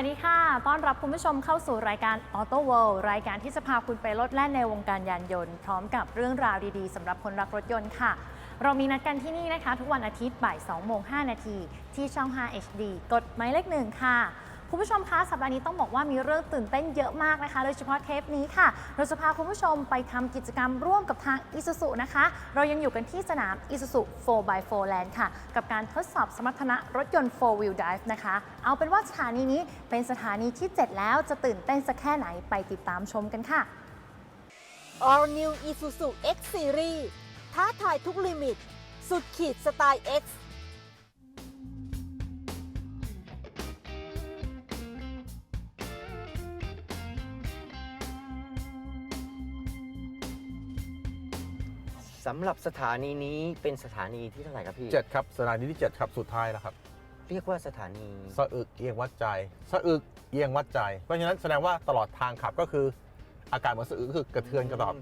สวัสดีค่ะ ต้อนรับคุณผู้ชมเข้าสู่รายการ Auto World รายการที่จะพาคุณไปลดแล่นในวงการยานยนต์ พร้อมกับเรื่องราวดีๆสำหรับคนรักรถยนต์ค่ะ เรามีนัดกันที่นี่นะคะ ทุกวันอาทิตย์บ่าย2โมง5นาทีที่ช่อง 5 HD กดหมายเลขหนึ่งค่ะ คุณผู้ชมคะสัปดาห์นี้ต้องบอกว่ามีเรื่องตื่นเต้นเยอะมากนะคะ โดยเฉพาะเทปนี้ค่ะ เราจะพาคุณผู้ชมไปทำกิจกรรมร่วมกับทาง Isuzu นะคะ เรายังอยู่กันที่สนาม Isuzu 4x4 Land ค่ะ กับการทดสอบสมรรถนะรถยนต์ 4 Wheel Drive นะคะ เอาเป็นว่าสถานีนี้เป็นสถานีที่ 7 แล้วจะตื่นเต้นสักแค่ไหนไปติดตามชมกันค่ะ All New Isuzu X Series ท้าทายทุกลิมิต สุดขีดสไตล์ X สำหรับสถานีนี้เป็นสถานีที่เท่าไหร่ครับพี่ เจ็ดครับสถานีที่7ครับสุดท้ายแล้วครับเรียกว่าสถานี สะอึกเอียงวัดใจสะอึกเอียงวัดใจ เพราะฉะนั้นแสดงว่าตลอดทางขับก็คือ อาการเหมือนสะอึกก็คือกระเทือนกระดอบ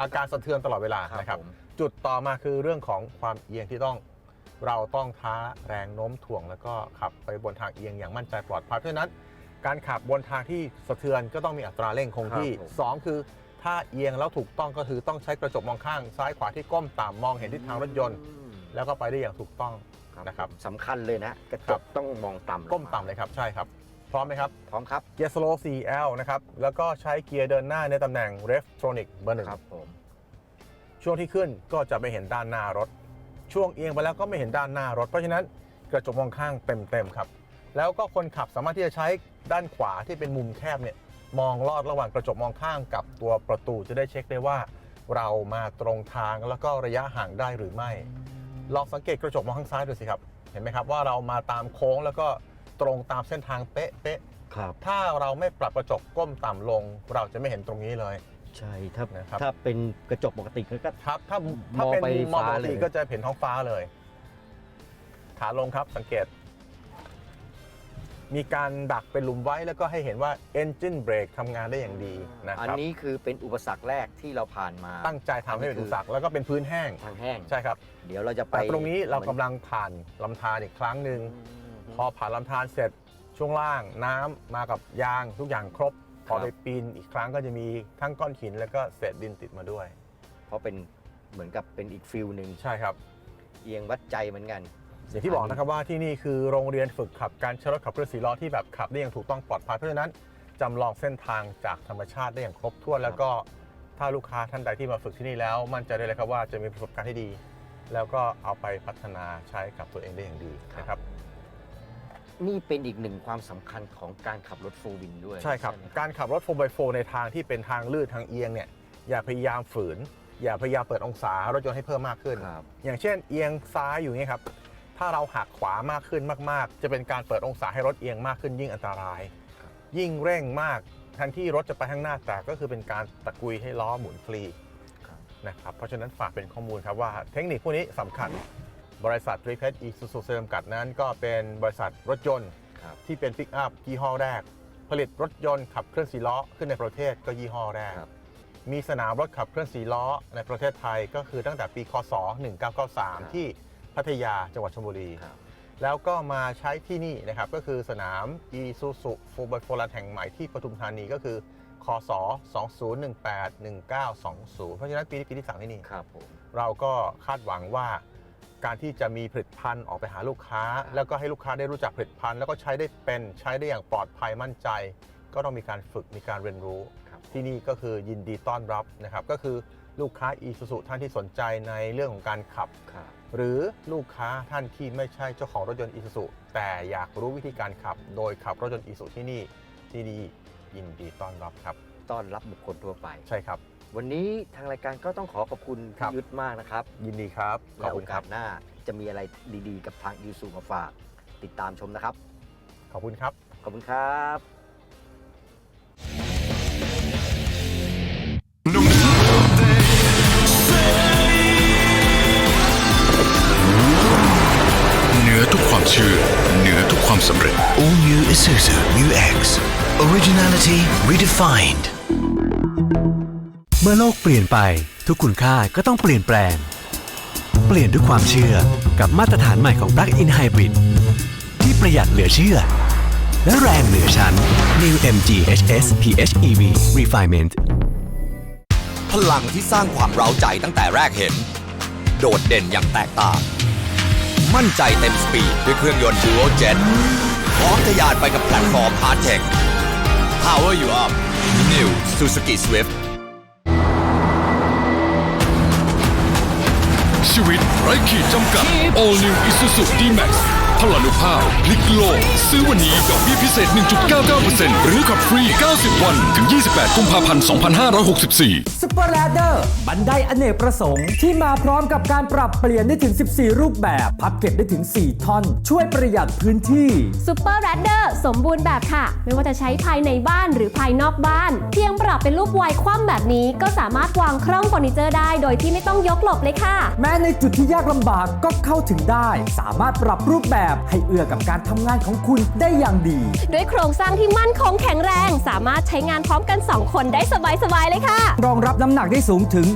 อาการสะเทือนตลอดเวลานะครับผม จุดต่อมาคือเรื่องของความเอียงที่ต้อง เราต้องท้าแรงโน้มถ่วง แล้วก็ขับไปบนทางเอียงอย่างมั่นใจปลอดภัยเพราะฉะนั้น การขับบนทางที่สะเทือนก็ต้องมีอัตราเร่งคงที่สองคือ ถ้าเอียงแล้วถูกต้องก็คือต้องใช้กระจกมองข้างซ้ายขวาที่ก้มต่ำมองเห็นทิศทางรถยนต์อืมแล้วก็ไปได้อย่างถูกต้องครับนะครับสำคัญเลยนะกระจครักบต้องมองต่ำงก้มต่ำเลยครับใช่ครับ พร้อมไหมครับ พร้อมครับเกียร์สโลว์ 4L นะครับแล้วก็ใช้เกียร์เดินหน้าในตำแหน่ง r e f t r o n i c เบอร์หนึ่งครับผมช่วงที่ขึ้นก็จะไม่เห็นด้านหน้ารถ ช่วงเอียงไปแล้วก็ไม่เห็นด้านหน้ารถ เพราะฉะนั้นกระจกมองข้างเต็มๆครับ แล้วก็คนขับสามารถที่จะใช้ด้านขวาที่เป็นมุมแคบเนี่ย มองลอดระหว่างกระจกมองข้างกับตัวประตูจะได้เช็คได้ว่า เรามาตรงทางแล้วก็ระยะห่างได้หรือไม่ ลองสังเกตกระจกมองข้างซ้ายดูสิครับ เห็นไหมครับว่าเรามาตามโค้งแล้วก็ตรงตามเส้นทางเป๊ะๆครับ ถ้าเราไม่ปรับกระจกก้มต่ำลง เราจะไม่เห็นตรงนี้เลย ใช่ถ้านะครับ ถ้าเป็นกระจกปกติก็ ครับถ้าถ้ามองเป็นไปมุมมองปฟ้ากติเลยก็จะเห็นท้องฟ้าเลย ขาลงครับสังเกต มีการดักเป็นหลุมไว้แล้วก็ให้เห็นว่า Engine Brake ทำงานได้อย่างดีนะอันครับนี้คือเป็นอุปสรรคแรกที่เราผ่านมาตั้งใจทำให้เป็นอุปสรรคแล้วก็เป็นพื้นแห้ง ทางแห้ง ใช่ครับ เดี๋ยวเราจะไปแต่ตรงนี้เรากำหมือนลังผ่านลำธารอีกครั้งหนึ่งอืมพอผ่านลำธารเสร็จช่วงล่างน้ำมากับยางทุกอย่างครบ พอครับไปปีนอีกครั้งก็จะมีทั้งก้อนหินแล้วก็เศษดินติดมาด้วย เพราะเป็นเหมือนกับเป็นอีกฟิลหนึ่งใช่ครับ เอียงวัดใจเหมือนกัน อย่างที่บอกนะครับว่าที่นี่คือโรงเรียนฝึกขับการใช้รถขับเคลื่อนสีล้อที่แบบขับได้อย่างถูกต้องปลอดภัยเพราะฉะนั้นจำลองเส้นทางจากธรรมชาติได้อย่างครบถ้วน แล้วก็ถ้าลูกค้าท่านใดที่มาฝึกที่นี่แล้ว มั่นใจได้เลยครับว่าจะมีประสบการณ์ที่ดี แล้วก็เอาไปพัฒนาใช้กับตัวเองได้อย่างดีนะครับนี่เป็นอีกหนึ่งความสำคัญของการขับรถโฟวินด้วยใช่ครับไหมการขับรถ 4x4 ในทางที่เป็นทางลื่นทางเอียงเนี่ยอย่าพยายามฝืน อย่าพยายามเปิดองศารถยนต์ให้เพิ่มมากขึ้นครับอย่างเช่น เอียงซ้ายอยู่เนี่ยครับ ถ้าเราหักขวามากขึ้นมาก ๆ จะเป็นการเปิดองศาให้รถเอียงมากขึ้นยิ่งอันตรายครับยิ่งเร่งมากแทนที่รถจะไปข้างหน้าแต่ก็คือเป็นการตะกุยให้ล้อหมุนฟรีครับนะครับเพราะฉะนั้นฝากเป็นข้อมูลครับว่าเทคนิคพวกนี้สำคัญบริษัทรีเพชอีซูซูเซมกัดนั้น ก็เป็นบริษัทรถยนต์ครับที่เป็นปิกอัพยี่ห้อแรก ผลิตรถยนต์ขับเคลื่อนสีล้อขึ้นในประเทศก็ยี่ห้อแรกครับมีสนามรถขับเคลื่อนสีล้อในประเทศไทยก็คือตั้งแต่ปี คศครับ1993 ที่ พัทยาจังหวัดชลบุรี ครับ แล้วก็มาใช้ที่นี่นะครับ ก็คือสนาม e s u s u f o r by f o r แห่งใหม่ที่ปทุมธานีก็คือคศ2018-1920 เพราะฉะนั้นปีนี้ปีที่สามที่นี่ ครับผม เราก็คาดหวังว่าการที่จะมีผลิตภัณฑ์ออกไปหาลูกค้า ครับ แล้วก็ให้ลูกค้าได้รู้จักผลิตภัณฑ์แล้วก็ใช้ได้เป็นใช้ได้อย่างปลอดภัยมั่นใจ ก็ต้องมีการฝึกมีการเรียนรู้ ครับที่นี่ก็คือยินดีต้อนรับนะครับ ก็คือลูกค้า e s u s u ท่านที่สนใจในเรื่องของการขับ ครับ หรือลูกค้าท่านที่ไม่ใช่เจ้าของรถยนต์ e s u s u แต่อยากรู้วิธีการขับ โดยขับรถยนต์ e s u s u ที่นี่ที่นี่ยินดีต้อนรับครับ ต้อนรับบุคคลทั่วไป ใช่ครับ วันนี้ทางรายการก็ต้องขอขอบคุณครัพี่บ ยุทธมากนะครับยินดีครับ ขอบคุณและโอครักาบสหน้าจะมีอะไรดีๆ กับทางยูซูมาฝาก ติดตามชมนะครับ ขอบคุณครับ ขอบคุณครับ redefined เมื่อโลกเปลี่ยนไปทุกคุณค่าก็ต้องเปลี่ยนแปลง เปลี่ยนด้วยความเชื่อกับมาตรฐานใหม่ของ Plug-in Hybrid ที่ประหยัดเหลือเชื่อ และแรงเหนือชั้น New MG HS PHEV Refinement พลังที่สร้างความเร้าใจตั้งแต่แรกเห็น โดดเด่นอย่างแตกต่าง มั่นใจเต็มสปีดด้วยเครื่องยนต์ Duo Jet พร้อมทะยานไปกับแพลตฟอร์ม Hard Tech Power you up New Suzuki Swift ชีวิตไร้ขีดจำกัด All New Isuzu D-Max พลานุภาพพลิกโลก ซื้อวันนี้ดอกเบี้ยพิเศษ 1.99%หรือขับฟรี 90 วัน ถึง 28 กุมภาพันธ์ 2564สปอร์แรเดอร์บันไดอเนกประสงค์ ที่มาพร้อมกับการปรับเปลี่ยนได้ถึง 14 รูปแบบ พับเก็บได้ถึง 4 ท่อน ช่วยประหยัดพื้นที่ซูเปอร์แรดเดอร์สมบูรณ์แบบค่ะ ไม่ว่าจะใช้ภายในบ้านหรือภายนอกบ้าน เพียงปรับเป็นรูปวายคว่ำแบบนี้ ก็สามารถวางคร่องเฟอร์นิเจอร์ได้โดยที่ไม่ต้องยกหลบเลยค่ะ แม้ในจุดที่ยากลำบากก็เข้าถึงได้ สามารถปรับรูปแบบให้เอื้อกับการทำงานของคุณได้อย่างดี ด้วยโครงสร้างที่มั่นคงแข็งแรง สามารถใช้งานพร้อมกัน 2 คนได้สบายๆเลยค่ะ รองรับน้ำหนักได้สูงถึง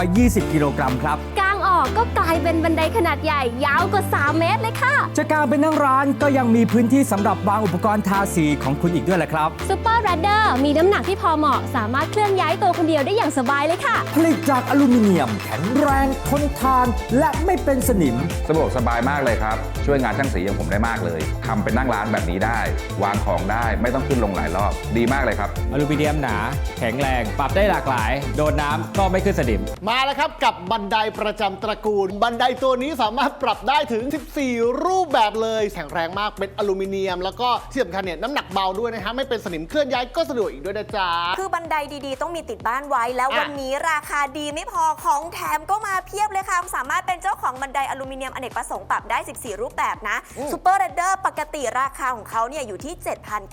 120 กิโลกรัมครับ กางออ กก็กลายเป็นบันไดขนาดใหญ่ ยาวกว่า 3 เมตรเลยค่ะ จะกางเป็นนั่งร้านก็ยังมีพื้นที่สำหรับวางอุปกรณ์ทาสีของคุณอีกด้วยแหละครับซูเปอร์แรดเดอร์มีน้ำหนักที่พอเหมาะ สามารถเคลื่อนย้ายตัวคนเดียวได้อย่างสบายเลยค่ะ ผลิตจากอลูมิเนียม แข็งแรงทนทาน และไม่เป็นสนิม สะดวกสบายมากเลยครับ ช่วยงานช่างสีอย่างผมได้มากเลยทำเป็นนั่งร้านแบบนี้ได้ วางของได้ไม่ต้องขึ้นลงหลายรอบ ดีมากเลยครับ อลูมิเนียมหนา แข็งแรง ปรับได้หลากหลาย โดนน้ำก็ไม่ขึ้นสนิม มาแล้วครับกับบันไดประจำตระกูล บันไดตัวนี้สามารถปรับได้ถึง 14 รูปแบบเลยแข็งแรงมากเป็นอลูมิเนียม แล้วก็ที่สำคัญเนี่ยน้ำหนักเบาด้วยนะฮะไม่เป็นสนิมเคลื่อนย้ายก็สะดวกอีกด้วยนะจ๊ะ คือบันไดดีๆ ต้องมีติดบ้านไว้แล้วอะ วันนี้ราคาดีไม่พอของแถมก็มาเพียบเลยค่ะ สามารถเป็นเจ้าของบันไดอลูมิเนียมอเนกประสงค์ปรับได้ 14 รูปแบบนะซูเปอร์เรดเดอร์ปกติราคาของเขาเนี่ยอยู่ที่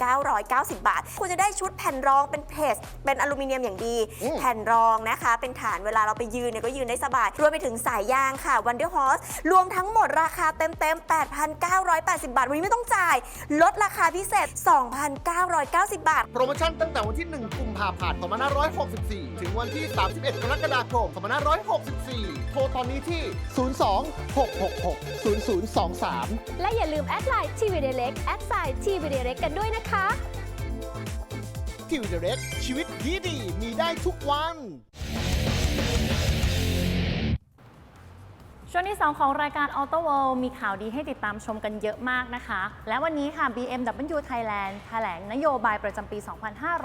7,990 บาท คุณจะได้ชุดแผ่นรองเป็นเพจเป็นอลูมิเนียมอย่างดีแผ่นรองนะคะ เป็นฐานเวลาเราไปยืนเนี่ยก็ยืนได้สบายรวมไปถึงสายยางค่ะวันเดอร์ฮอสรวมทั้งหมดราคาเต็มๆ 8,980 บาท วันนี้ไม่ต้องจ่าย ลดราคาพิเศษ 2,990 บาท โปรโมชั่นตั้งแต่วันที่ 1 กุมภาพันธ์2564 ถึงวันที่ 31 กรกฎาคม2564 โทรตอนนี้ที่ 02 666 0023 และอย่าลืมแอดไลน์ทีวีเดเล็กแอดไซน์ทีวีเดเล็กกันด้วยนะคะทีวีเดเร็กชีวิตดีดีๆมีได้ทุกวัน ช่วงที่ 2 ของรายการ Auto World มีข่าวดีให้ติดตามชมกันเยอะมากนะคะ และวันนี้ค่ะ BMW Thailand แถลงนโยบายประจำปี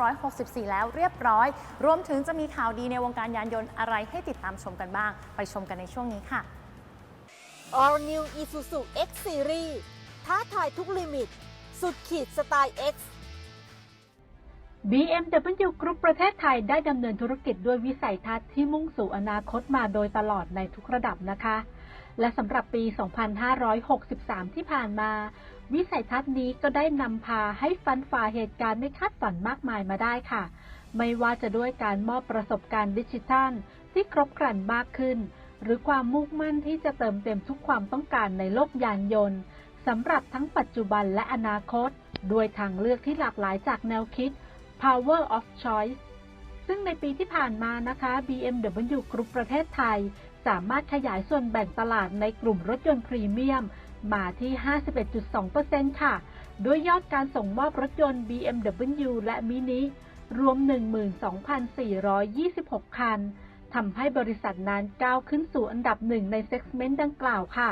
2564 แล้วเรียบร้อย รวมถึงจะมีข่าวดีในวงการยานยนต์อะไรให้ติดตามชมกันบ้าง ไปชมกันในช่วงนี้ค่ะ All New Isuzu X Series ท้าทายทุกลิมิต สุดขีดสไตล์ X BMW Group ประเทศไทยได้ดำเนินธุรกิจด้วยวิสัยทัศน์ที่มุ่งสู่อนาคตมาโดยตลอดในทุกระดับนะคะ และสำหรับปี 2563 ที่ผ่านมา วิสัยทัศน์นี้ก็ได้นำพาให้ฟันฝ่าเหตุการณ์ไม่คาดฝันมากมายมาได้ค่ะ ไม่ว่าจะด้วยการมอบประสบการณ์ดิจิทัล ที่ครบครันมากขึ้น หรือความมุ่งมั่นที่จะเติมเต็มทุกความต้องการในโลกยานยนต์สำหรับทั้งปัจจุบันและอนาคต ด้วยทางเลือกที่หลากหลายจากแนวคิด Power of Choice ซึ่งในปีที่ผ่านมานะคะ BMW Group ประเทศไทย สามารถขยายส่วนแบ่งตลาดในกลุ่มรถยนต์พรีเมียม มาที่ 51.2%ค่ะ ด้วยยอดการส่งมอบรถยนต์ BMW และ Mini รวม 12,426 คัน ทำให้บริษัทนั้นก้าวขึ้นสู่อันดับหนึ่งในเซกเมนต์ดังกล่าวค่ะ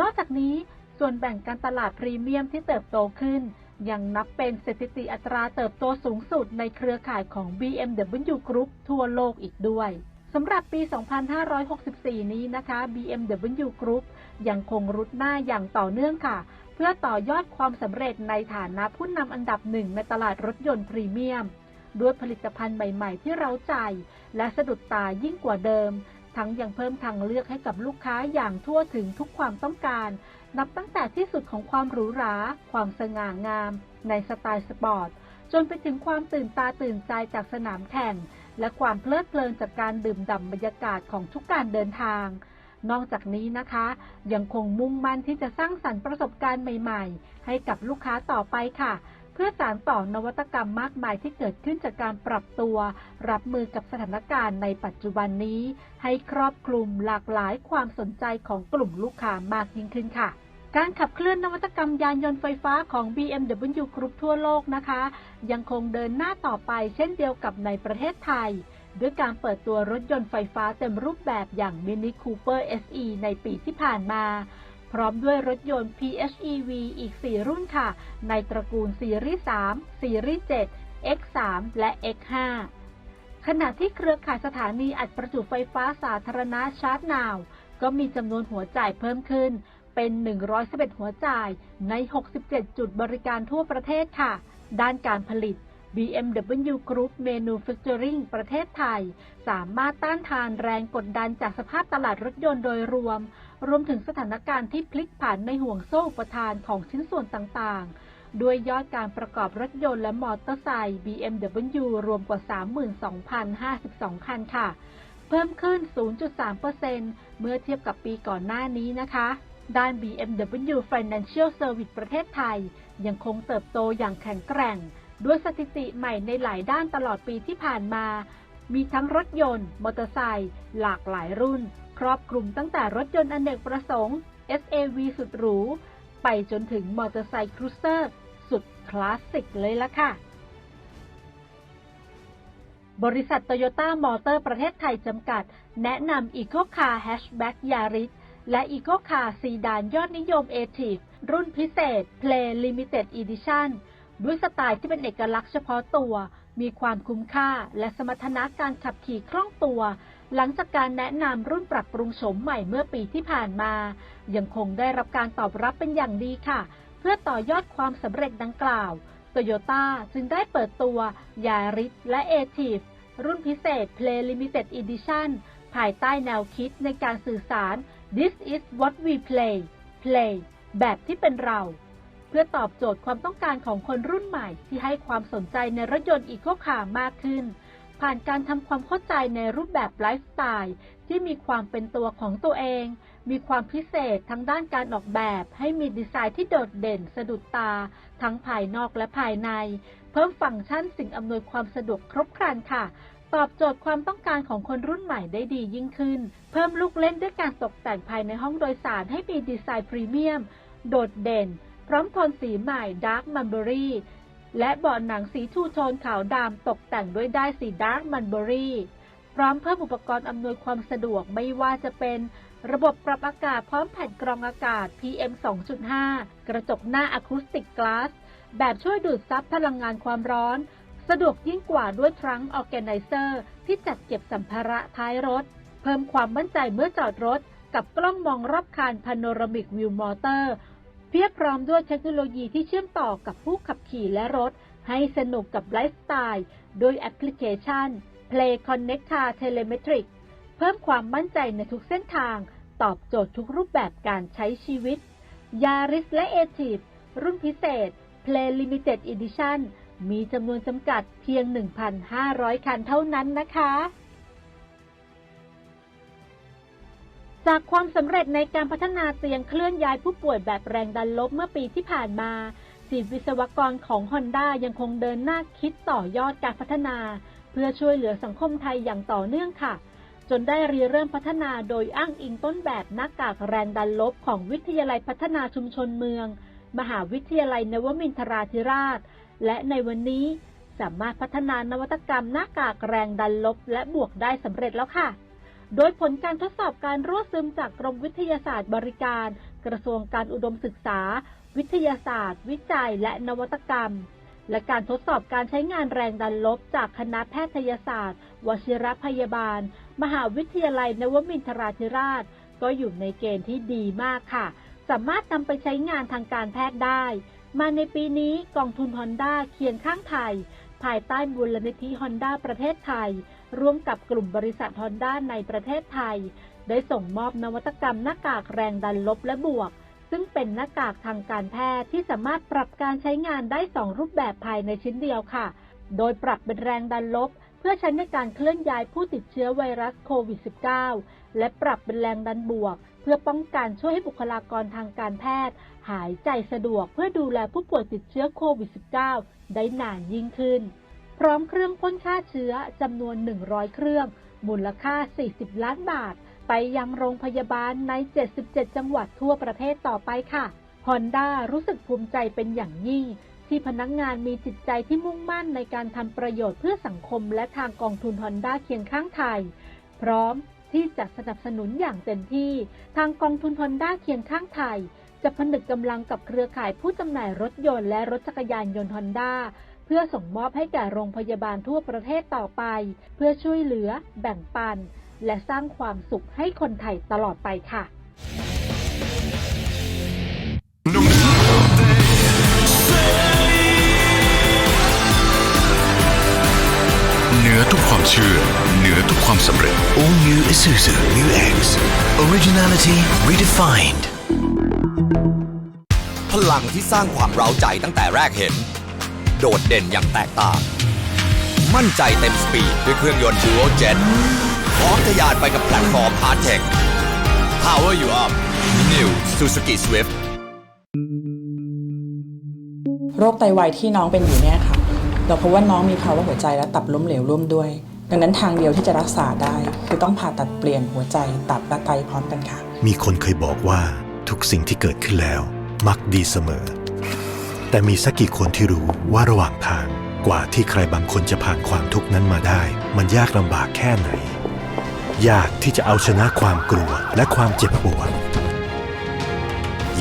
นอกจากนี้ส่วนแบ่งการตลาดพรีเมียมที่เติบโตขึ้น ยังนับเป็นสถิติอัตราเติบโตสูงสุดในเครือข่ายของ BMW Group ทั่วโลกอีกด้วย สำหรับปี 2564 นี้นะคะ BMW Group ยังคงรุดหน้าอย่างต่อเนื่องค่ะ เพื่อต่อยอดความสำเร็จในฐานะผู้นำอันดับหนึ่งในตลาดรถยนต์พรีเมียม ด้วยผลิตภัณฑ์ใหม่ๆ ที่เราใจ และสะดุดตายิ่งกว่าเดิม ทั้งยังเพิ่มทางเลือกให้กับลูกค้าอย่างทั่วถึงทุกความต้องการ นับตั้งแต่ที่สุดของความหรูหรา ความสง่างาม ในสไตล์สปอร์ตจนไปถึงความตื่นตาตื่นใจจากสนามแข่ง และความเพลิดเพลินจากการดื่มด่ำบรรยากาศของทุกการเดินทาง นอกจากนี้นะคะ ยังคงมุ่งมั่นที่จะสร้างสรรค์ประสบการณ์ใหม่ ๆ ให้กับลูกค้าต่อไปค่ะ เพื่อสานต่อนวัตกรรมมากมายที่เกิดขึ้นจากการปรับตัว รับมือกับสถานการณ์ในปัจจุบันนี้ ให้ครอบคลุมหลากหลายความสนใจของกลุ่มลูกค้ามากยิ่งขึ้นค่ะ การขับเคลื่อนนวัตกรรมยานยนต์ไฟฟ้าของ BMW Group ทั่วโลกนะคะ ยังคงเดินหน้าต่อไปเช่นเดียวกับในประเทศไทย ด้วยการเปิดตัวรถยนต์ไฟฟ้าเต็มรูปแบบอย่าง Mini Cooper SE ในปีที่ผ่านมา พร้อมด้วยรถยนต์ PHEV อีก 4 รุ่นค่ะ ในตระกูลซีรีส์3ซีรีส์7 X3 และ X5 ขณะที่เครือข่ายสถานีอัดประจุไฟฟ้าสาธารณะชาร์จนาว ก็มีจำนวนหัวจ่ายเพิ่มขึ้น เป็น 111 หัวจ่ายใน 67 จุดบริการทั่วประเทศค่ะ ด้านการผลิต BMW Group Manufacturing ประเทศไทย สามารถต้านทานแรงกดดันจากสภาพตลาดรถยนต์โดยรวม รวมถึงสถานการณ์ที่พลิกผันในห่วงโซ่อุปทานของชิ้นส่วนต่างๆ ด้วยยอดการประกอบรถยนต์และมอเตอร์ไซค์ BMW รวมกว่า 32,052 คันค่ะ เพิ่มขึ้น 0.3%เมื่อเทียบกับปีก่อนหน้านี้นะคะ ด้าน BMW Financial Service ประเทศไทย ยังคงเติบโตอย่างแข็งแกร่ง ด้วยสถิติใหม่ในหลายด้านตลอดปีที่ผ่านมา มีทั้งรถยนต์ มอเตอร์ไซค์หลากหลายรุ่น ครอบคลุมตั้งแต่รถยนต์อเนกประสงค์ SAV สุดหรู ไปจนถึงมอเตอร์ไซค์ครูเซอร์ สุดคลาสสิกเลยล่ะค่ะ บริษัทโตโยต้ามอเตอร์ประเทศไทยจำกัด แนะนำ Eco Car Hatchback Yaris แและ Eco Car ซีดานยอดนิยม a t i v รุ่นพิเศษ Play Limited Edition ด้วยสไตล์ที่เป็นเอกลักษณ์เฉพาะตัว มีความคุ้มค่าและสมรรถนะการขับขี่คล่องตัว หลังจากการแนะนำรุ่นปรับปรุงโฉมใหม่เมื่อปีที่ผ่านมา ยังคงได้รับการตอบรับเป็นอย่างดีค่ะ เพื่อต่อยอดความสำเร็จดังกล่าวโตโยต้าจึงได้เปิดตัวยาริสและ a t i v รุ่นพิเศษ Play Limited Edition ภายใต้แนวคิดในการสื่อสาร This is what we play play แบบที่เป็นเรา เพื่อตอบโจทย์ความต้องการของคนรุ่นใหม่ที่ให้ความสนใจในรถยนต์อีโคคามากขึ้น ผ่านการทำความเข้าใจในรูปแบบไลฟ์สไตล์ที่มีความเป็นตัวของตัวเอง มีความพิเศษทั้งด้านการออกแบบ ให้มีดีไซน์ที่โดดเด่นสะดุดตา ทั้งภายนอกและภายใน เพิ่มฟังก์ชันสิ่งอำนวยความสะดวกครบครันค่ะ ตอบโจทย์ความต้องการของคนรุ่นใหม่ได้ดียิ่งขึ้น เพิ่มลูกเล่นด้วยการตกแต่งภายในห้องโดยสารให้มีดีไซน์พรีเมียม โดดเด่น พร้อมโทนสีใหม่ดาร์กมันเบอรี่และเบาะหนังสีทูโทนขาวดำตกแต่งด้วยด้ายสีดาร์กมันเบอรี่พร้อมเพิ่มอุปกรณ์อำนวยความสะดวกไม่ว่าจะเป็นระบบปรับอากาศพร้อมแผ่นกรองอากาศ PM 2.5 กระจกหน้าอะคูสติกกลาสแบบช่วยดูดซับพลังงานความร้อน สะดวกยิ่งกว่าด้วยทรังก์ออแกไนเซอร์ที่จัดเก็บสัมภาระท้ายรถ เพิ่มความมั่นใจเมื่อจอดรถ กับกล้องมองรอบคันพาโนรามิกวิวมอเตอร์ เพียบพร้อมด้วยเทคโนโลยีที่เชื่อมต่อกับผู้ขับขี่และรถ ให้สนุกกับไลฟ์สไตล์ โดยแอปพลิเคชัน Play Connect Car Telemetric เพิ่มความมั่นใจในทุกเส้นทาง ตอบโจทย์ทุกรูปแบบการใช้ชีวิต Yaris และ a t i v รุ่นพิเศษ Play Limited Edition มีจำนวนจำกัดเพียง 1,500 คันเท่านั้นนะคะ จากความสำเร็จในการพัฒนาเตียงเคลื่อนย้ายผู้ป่วยแบบแรงดันลบเมื่อปีที่ผ่านมาทีมวิศวกรของ Honda ยังคงเดินหน้าคิดต่อยอดการพัฒนา เพื่อช่วยเหลือสังคมไทยอย่างต่อเนื่องค่ะ จนได้รีเริ่มพัฒนาโดยอ้างอิงต้นแบบหน้ากากแรงดันลบของวิทยาลัยพัฒนาชุมชนเมือง มหาวิทยาลัยนวมินทราธิราช และในวันนี้สามารถพัฒนานวัตกรรมหน้ากากแรงดันลบและบวกได้สำเร็จแล้วค่ะ โดยผลการทดสอบการรั่วซึมจากกรมวิทยาศาสตร์บริการ กระทรวงการอุดมศึกษา วิทยาศาสตร์ วิจัย และนวัตกรรม และการทดสอบการใช้งานแรงดันลบ จากคณะแพทยศาสตร์ วชิรพยาบาล มหาวิทยาลัยนวมินทราธิราช ก็อยู่ในเกณฑ์ที่ดีมากค่ะ สามารถนำไปใช้งานทางการแพทย์ได้ มาในปีนี้กองทุนฮอนด้าเคียงข้างไทย ภายใต้มูลนิธิฮอนด้าประเทศไทย ร่วมกับกลุ่มบริษัทฮอนด้าในประเทศไทย ได้ส่งมอบนวัตกรรมหน้ากากแรงดันลบและบวก ซึ่งเป็นหน้ากากทางการแพทย์ที่สามารถปรับการใช้งานได้ 2 รูปแบบภายในชิ้นเดียวค่ะ โดยปรับเป็นแรงดันลบ เพื่อใช้ในการเคลื่อนย้ายผู้ติดเชื้อไวรัสโควิด -19 และปรับเป็นแรงดันบวก เพื่อป้องกันช่วยให้บุคลากรทางการแพทย์ หายใจสะดวกเพื่อดูแลผู้ป่วยติดเชื้อโควิด -19 ได้นานยิ่งขึ้น พร้อมเครื่องพ่นฆ่าเชื้อจำนวน 100 เครื่อง มูลค่า 40 ล้านบาท ไปยังโรงพยาบาลใน 77 จังหวัดทั่วประเทศต่อไปค่ะ Honda รู้สึกภูมิใจเป็นอย่างยิ่ง ที่พนักงานมีจิตใจที่มุ่งมั่นในการทำประโยชน์เพื่อสังคมและทางกองทุน Honda เคียงข้างไทย พร้อมที่จะสนับสนุนอย่างเต็มที่ ทางกองทุน Honda เคียงข้างไทย จะผนึกกำลังกับเครือข่ายผู้จำหน่ายรถยนต์และรถจักรยานยนต์ Honda เพื่อส่งมอบให้แก่โรงพยาบาลทั่วประเทศต่อไป เพื่อช่วยเหลือ แบ่งปัน และสร้างความสุขให้คนไทยตลอดไปค่ะเหนือทุกความเชื่อเหนือทุกความสำเร็จ All New Isuzu Mu X Originality Redefined ลังที่สร้างความเร้าใจตั้งแต่แรกเห็น โดดเด่นอย่างแตกต่าง มั่นใจเต็มสปีดด้วยเครื่องยนต์ Duo Jet พร้อมทะยานไปกับแพลตฟอร์ม Hard Tech Power You Up New Suzuki Swift โรคไตวายที่น้องเป็นอยู่เนี่ยค่ะ เราพบว่าน้องมีภาวะหัวใจและตับล้มเหลวร่วมด้วย ดังนั้นทางเดียวที่จะรักษาได้ คือต้องผ่าตัดเปลี่ยนหัวใจ ตับและไตพร้อมกันค่ะ มีคนเคยบอกว่าทุกสิ่งที่เกิดขึ้นแล้ว มักดีเสมอ แต่มีสักกี่คนที่รู้ว่าระหว่างทางกว่าที่ใครบางคนจะผ่านความทุกข์นั้นมาได้ มันยากลำบากแค่ไหน ยากที่จะเอาชนะความกลัวและความเจ็บปวด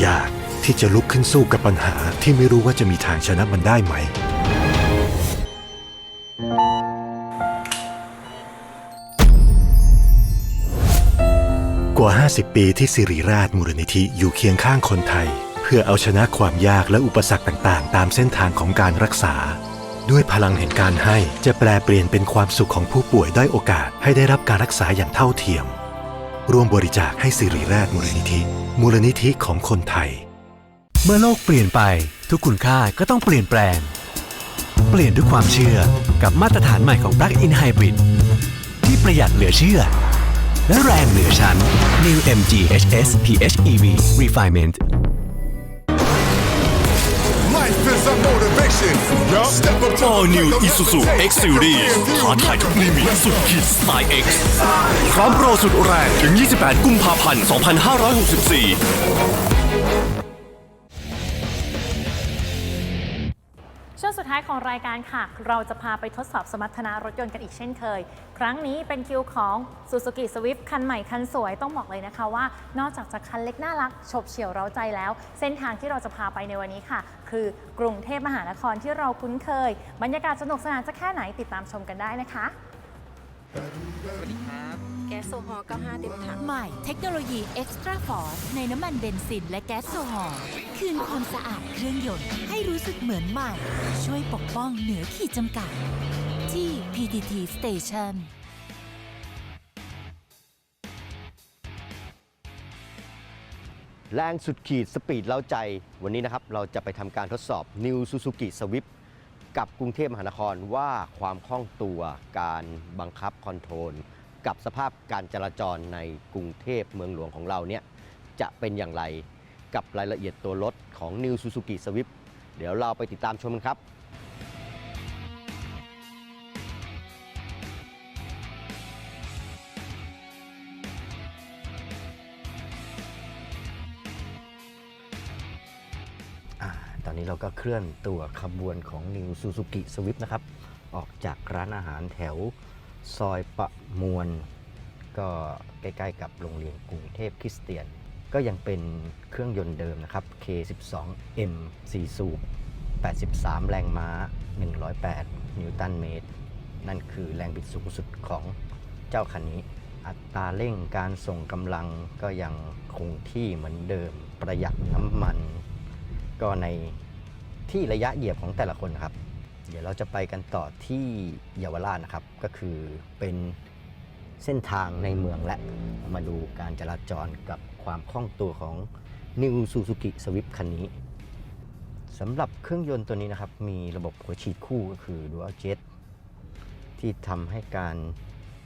ยากที่จะลุกขึ้นสู้กับปัญหาที่ไม่รู้ว่าจะมีทางชนะมันได้ไหม กว่า 50 ปีที่สิริราชมูลนิธิอยู่เคียงข้างคนไทย พื่อเอาชนะความยากและอุปสรรคต่างๆ ตามเส้นทางของการรักษา ด้วยพลังแห่งการให้จะแปลเปลี่ยนเป็นความสุขของผู้ป่วยได้อยโอกาสให้ได้รับการรักษาอย่างเท่าเทียม ร่วมบริจาคให้สิริราชมูลนิธิ มูลนิธิของคนไทย เมื่อโลกเปลี่ยนไปทุกคุณค่าก็ต้องเปลี่ยนแปลง เปลี่ยนด้วยความเชื่อกับมาตรฐานใหม่ของ Plug-in Hybrid ที่ประหยัดเหลือเชื่อ และแรงเหนือชั้น New MG HS PHEV Refinement All New Isuzu X Series ท้าทายทุกลิมิตสุดขีดสไตล์ X พร้อมโปรสุดแรงถึง 28 กุมภาพันธ์ 2564 ท้ายของรายการค่ะ เราจะพาไปทดสอบสมรรถนะรถยนต์กันอีกเช่นเคย ครั้งนี้เป็นคิวของ Suzuki Swift คันใหม่คันสวยต้องบอกเลยนะคะว่า นอกจากจะคันเล็กน่ารักฉบเฉี่ยวเร้าใจแล้ว เส้นทางที่เราจะพาไปในวันนี้ค่ะ คือกรุงเทพมหานครที่เราคุ้นเคย บรรยากาศสนุกสนานจะแค่ไหนติดตามชมกันได้นะคะ แก๊สโซฮอล์95 เต็มถัง ใหม่เทคโนโลยี Extra Force ในน้ำมันเบนซินและแก๊สโซฮอล์คืนความสะอาดเครื่องยนต์ให้รู้สึกเหมือนใหม่ ช่วยปกป้องเหนือขีดจำกัด ที่ PTT Station แรงสุดขีดสปีดเล้าใจ วันนี้นะครับ เราจะไปทำการทดสอบ New Suzuki Swift กับกรุงเทพมหานครว่าความคล่องตัวการบังคับคอนโทรลกับสภาพการจราจรในกรุงเทพเมืองหลวงของเราเนี่ยจะเป็นอย่างไรกับรายละเอียดตัวรถของ New Suzuki Swift เดี๋ยวเราไปติดตามชมกันครับ ตอนนี้เราก็เคลื่อนตัวขบวนของ New Suzuki Swift นะครับ ออกจากร้านอาหารแถวซอยประมวล ก็ใกล้ๆกับโรงเรียนกรุงเทพคริสเตียน ก็ยังเป็นเครื่องยนต์เดิมนะครับ K12M 4 สูบ 83 แรงม้า 108 นิวตันเมตร นั่นคือแรงบิดสูงสุดของเจ้าคันนี้ อัตราเร่งการส่งกำลังก็ยังคงที่เหมือนเดิมประหยัดน้ำมัน ก็ใน ที่ระยะเหยียบของแต่ละคนครับ เดี๋ยวเราจะไปกันต่อที่เยาวราชนะครับ ก็คือเป็นเส้นทางในเมืองและมาดูการจราจรกับความคล่องตัวของ New Suzuki Swift คันนี้สำหรับเครื่องยนต์ตัวนี้นะครับ มีระบบหัวฉีดคู่ก็คือ Dual Jet ที่ทำให้การ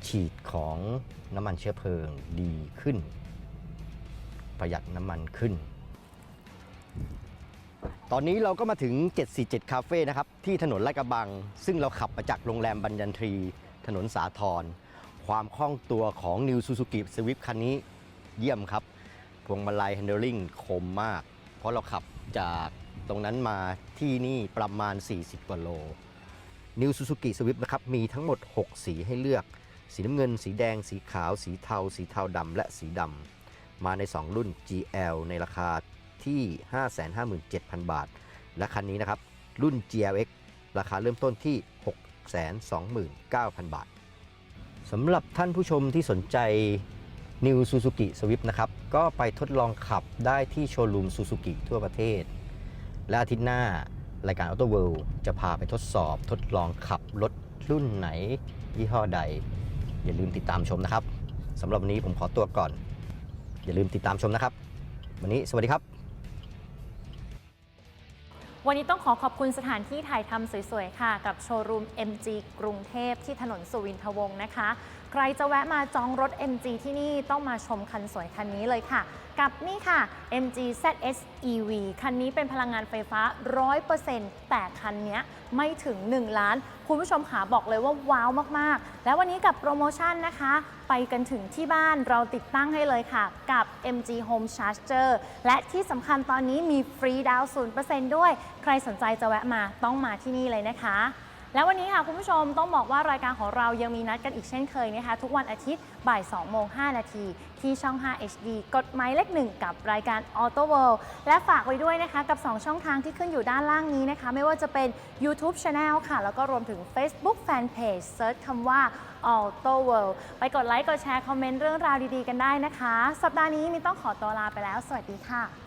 ฉีดของน้ำมันเชื้อเพลิงดีขึ้น ประหยัดน้ำมันขึ้น ตอนนี้เราก็มาถึง 747 คาเฟ่นะครับ ที่ถนนลาดกระบัง ซึ่งเราขับมาจากโรงแรมบัญญันทรี ถนนสาทรความคล่องตัวของ New Suzuki Swift คันนี้เยี่ยมครับ พวงมาลัย handling คมมาก เพราะเราขับจากตรงนั้นมาที่นี่ประมาณ 40กว่าโล New Suzuki Swift นะครับ มีทั้งหมด 6 สีให้เลือก สีน้ำเงิน สีแดง สีขาว สีเทา สีเทาดำและสีดำมาใน 2 รุ่น GL ในราคา ที่ 557,000 บาท และคันนี้นะครับ รุ่น GLX ราคาเริ่มต้นที่ 629,000 บาทสำหรับท่านผู้ชมที่สนใจ New Suzuki Swift นะครับ ก็ไปทดลองขับได้ที่โชว์รูม Suzuki ทั่วประเทศ และอาทิตย์หน้ารายการ Auto World จะพาไปทดสอบทดลองขับรถรุ่นไหน ยี่ห้อใด อย่าลืมติดตามชมนะครับสำหรับวันนี้ผมขอตัวก่อน อย่าลืมติดตามชมนะครับ วันนี้สวัสดีครับ วันนี้ต้องขอขอบคุณสถานที่ถ่ายทำสวยๆ ค่ะ กับโชว์รูม MG กรุงเทพที่ถนนสุวินทวงศ์นะคะ ใครจะแวะมาจองรถ MG ที่นี่ต้องมาชมคันสวยคันนี้เลยค่ะ กับนี่ค่ะ MG ZS EV คันนี้เป็นพลังงานไฟฟ้า 100%แต่คันนี้ไม่ถึง 1 ล้าน คุณผู้ชมขาบอกเลยว่าว้าวมากๆ แล้ววันนี้กับโปรโมชั่นนะคะ ไปกันถึงที่บ้านเราติดตั้งให้เลยค่ะ กับ MG Home Charger และที่สำคัญตอนนี้มีฟรีดาวน์0%ด้วย ใครสนใจจะแวะมาต้องมาที่นี่เลยนะคะ แล้ววันนี้ค่ะคุณผู้ชมต้องบอกว่ารายการของเรายังมีนัดกันอีกเช่นเคยนะคะ ทุกวันอาทิตย์บ่าย2โมง5นาทีที่ช่อง 5 HD กดหมายเลขหนึ่งกับรายการ Auto World และฝากไว้ด้วยนะคะกับ 2 ช่องทางที่ขึ้นอยู่ด้านล่างนี้นะคะ ไม่ว่าจะเป็น YouTube Channel ค่ะ แล้วก็รวมถึง Facebook Fanpage เซิร์ชคำว่า Auto World ไปกดไลค์กดแชร์คอมเมนต์เรื่องราวดีๆ กันได้นะคะ สัปดาห์นี้มีต้องขอตัวลาไปแล้ว สวัสดีค่ะ